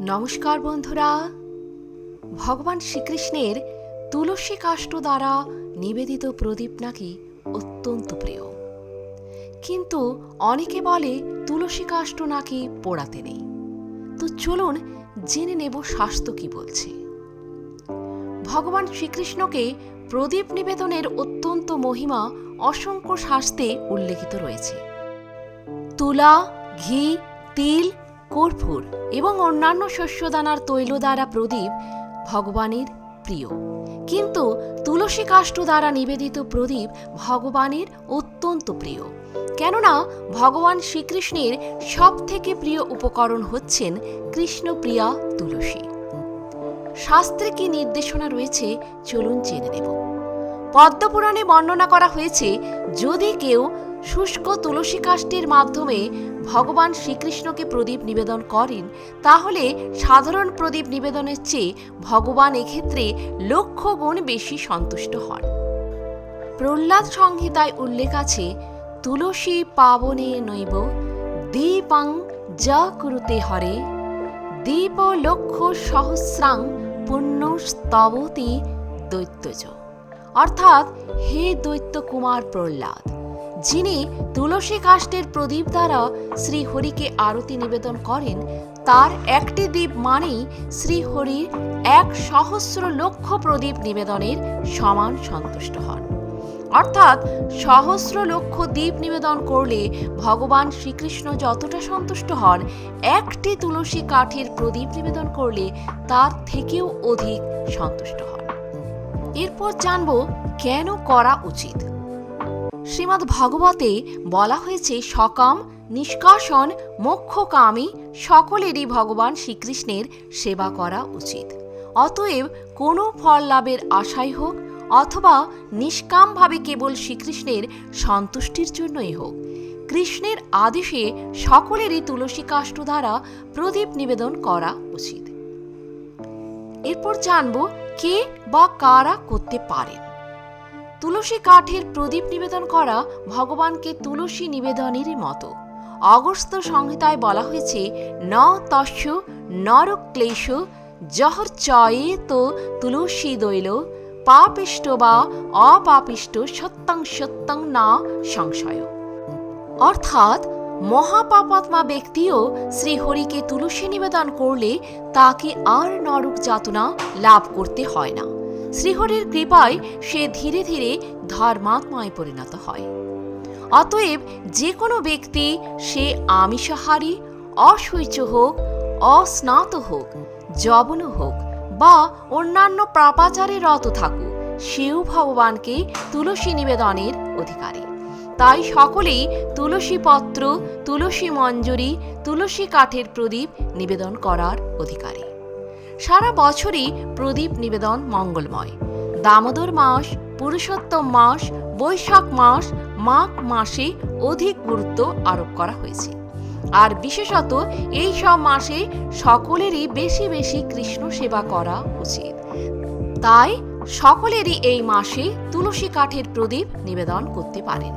নমস্কার বন্ধুরা। ভগবান শ্রীকৃষ্ণের তুলসী কাষ্ট দ্বারা নিবেদিত প্রদীপ নাকি অত্যন্ত প্রিয়। কিন্তু অনেকে বলে তুলসী কাষ্ট নাকি পোড়াতে নেই। তো চলুন জেনে নেব শাস্ত্র কি বলছে। ভগবান শ্রীকৃষ্ণকে প্রদীপ নিবেদনের অত্যন্ত মহিমা অসংখ্য শাস্তে উল্লেখিত রয়েছে। তুলা, ঘি, তিল কর্পূর এবং অন্যান্য শস্যদানার তৈল দ্বারা প্রদীপ ভগবানের প্রিয়। কিন্তু তুলসী কাষ্ঠ দ্বারা নিবেদিত প্রদীপ ভগবানের অত্যন্ত প্রিয়। কেননা ভগবান শ্রীকৃষ্ণের সব থেকে প্রিয় উপকরণ হচ্ছেন কৃষ্ণপ্রিয়া তুলসী। শাস্ত্রে কি নির্দেশনা রয়েছে? চলুন জেনে নেব। পদ্মপুরাণে বর্ণনা করা হয়েছে, যদি কেউ শুষ্ক তুলসী কাষ্ঠের মাধ্যমে ভগবান শ্রীকৃষ্ণকে প্রদীপ নিবেদন করেন, তাহলে সাধারণ প্রদীপ নিবেদনের চেয়ে ভগবান এক্ষেত্রে লক্ষ গুণ বেশি সন্তুষ্ট হন। প্রহ্লাদ সংহিতায় উল্লেখ আছে, তুলসী পাবনে নৈব, দীপাং যা কুরুতে হরে, দীপ লক্ষ সহস্রাং পুণ্য স্তবতি দৈত্যজ। অর্থাৎ, হে দৈত্য কুমার প্রহ্লাদ যিনি তুলসী কাষ্ঠের প্রদীপ দ্বারা শ্রীহরিকে আরতি নিবেদন করেন, তার একটি দ্বীপ মানেই শ্রীহরির এক সহস্র লক্ষ প্রদীপ নিবেদনের সমান সন্তুষ্ট হন। অর্থাৎ সহস্র লক্ষ দ্বীপ নিবেদন করলে ভগবান শ্রীকৃষ্ণ যতটা সন্তুষ্ট হন, একটি তুলসী কাঠের প্রদীপ নিবেদন করলে তার থেকেও অধিক সন্তুষ্ট হন। এরপর জানব কেন করা উচিত। শ্রীমদ্ ভাগবতে বলা হয়েছে, সকাম নিষ্কাশন মোক্ষকামী, সকলেরই ভগবান শ্রীকৃষ্ণের সেবা করা উচিত। অতএব কোনো ফল লাভের আশাই হোক, অথবা নিষ্কামভাবে কেবল শ্রীকৃষ্ণের সন্তুষ্টির জন্যই হোক। কৃষ্ণের আদেশে সকলেরই তুলসী কাষ্ট দ্বারা প্রদীপ নিবেদন করা উচিত। এরপর জানব কে বা কারা করতে পারেন। তুলসী কাঠের প্রদীপ নিবেদন করা ভগবানকে তুলসী নিবেদনেরই মতো। অগস্ত সংহিতায় বলা হয়েছে, ন তস্য নর ক্লেশ জহর চয়ে তো তুলসী দৈল পাপিষ্ট বা অপাপিষ্ট সত্যং সত্যং না সংশয়। অর্থাৎ মহাপাপাত্মা ব্যক্তিও শ্রীহরিকে তুলসী নিবেদন করলে তাকে আর নরক যাতনা লাভ করতে হয় না। শ্রীহরির কৃপায় সে ধীরে ধীরে ধর্মাত্মায় পরিণত হয়। অতএব যে কোনো ব্যক্তি সে আমিষাহারী অশৈচ হোক, অস্নাত হোক জবন হোক বা অন্যান্য পাপাচারে রত থাকুক, সেও ভগবানকে তুলসী নিবেদনের অধিকারী। তাই সকলেই তুলসী পত্র, তুলসী মঞ্জুরি, তুলসী কাঠের প্রদীপ নিবেদন করার অধিকারী। সারা বছরই প্রদীপ নিবেদন মঙ্গলময়। দামোদর মাস, পুরুষোত্তম মাস, বৈশাখ মাস, মাঘ মাসে অধিক গুরুত্ব আরোপ করা হয়েছে। আর বিশেষত এই সব মাসে সকলেরই বেশি বেশি কৃষ্ণ সেবা করা উচিত। তাই সকলেরই এই মাসে তুলসী কাঠের প্রদীপ নিবেদন করতে পারেন।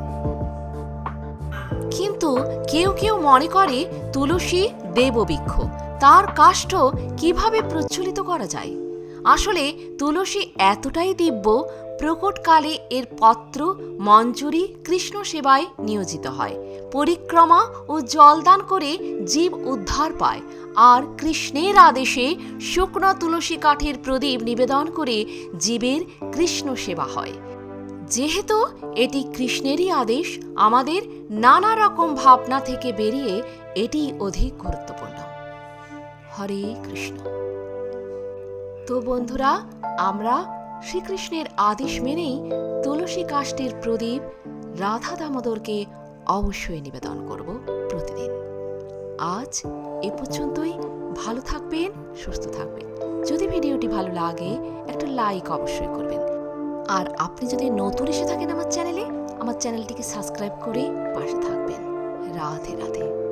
কিন্তু কেউ কেউ মনে করে তুলসী দেববৃক্ষ। তার কাষ্ঠ কীভাবে প্রচলিত করা যায়? আসলে, তুলসী এতটাই দিব্য, প্রকটকালে এর পত্র মঞ্জুরি কৃষ্ণ সেবায় নিয়োজিত হয়। পরিক্রমা ও জলদান করে জীব উদ্ধার পায়। আর কৃষ্ণের আদেশে শুকনো তুলসী কাঠের প্রদীপ নিবেদন করে জীবের কৃষ্ণ সেবা হয়। যেহেতু এটি কৃষ্ণেরই আদেশ, আমাদের নানা রকম ভাবনা থেকে বেরিয়ে এটি অধিক গুরুত্বপূর্ণ হরে কৃষ্ণ। তো বন্ধুরা, আমরা শ্রীকৃষ্ণের আদেশ মেনেই তুলসী কাষ্ঠের প্রদীপ রাধা দামোদরকে অবশ্যই নিবেদন করব প্রতিদিন। আজ এ পর্যন্তই। ভালো থাকবেন, সুস্থ থাকবেন। যদি ভিডিওটি ভালো লাগে, একটা লাইক অবশ্যই করবেন। আর আপনি যদি নতুন এসে থাকেন আমার চ্যানেলে, আমার চ্যানেলটিকে সাবস্ক্রাইব করে পাশে থাকবেন। রাধে রাধে।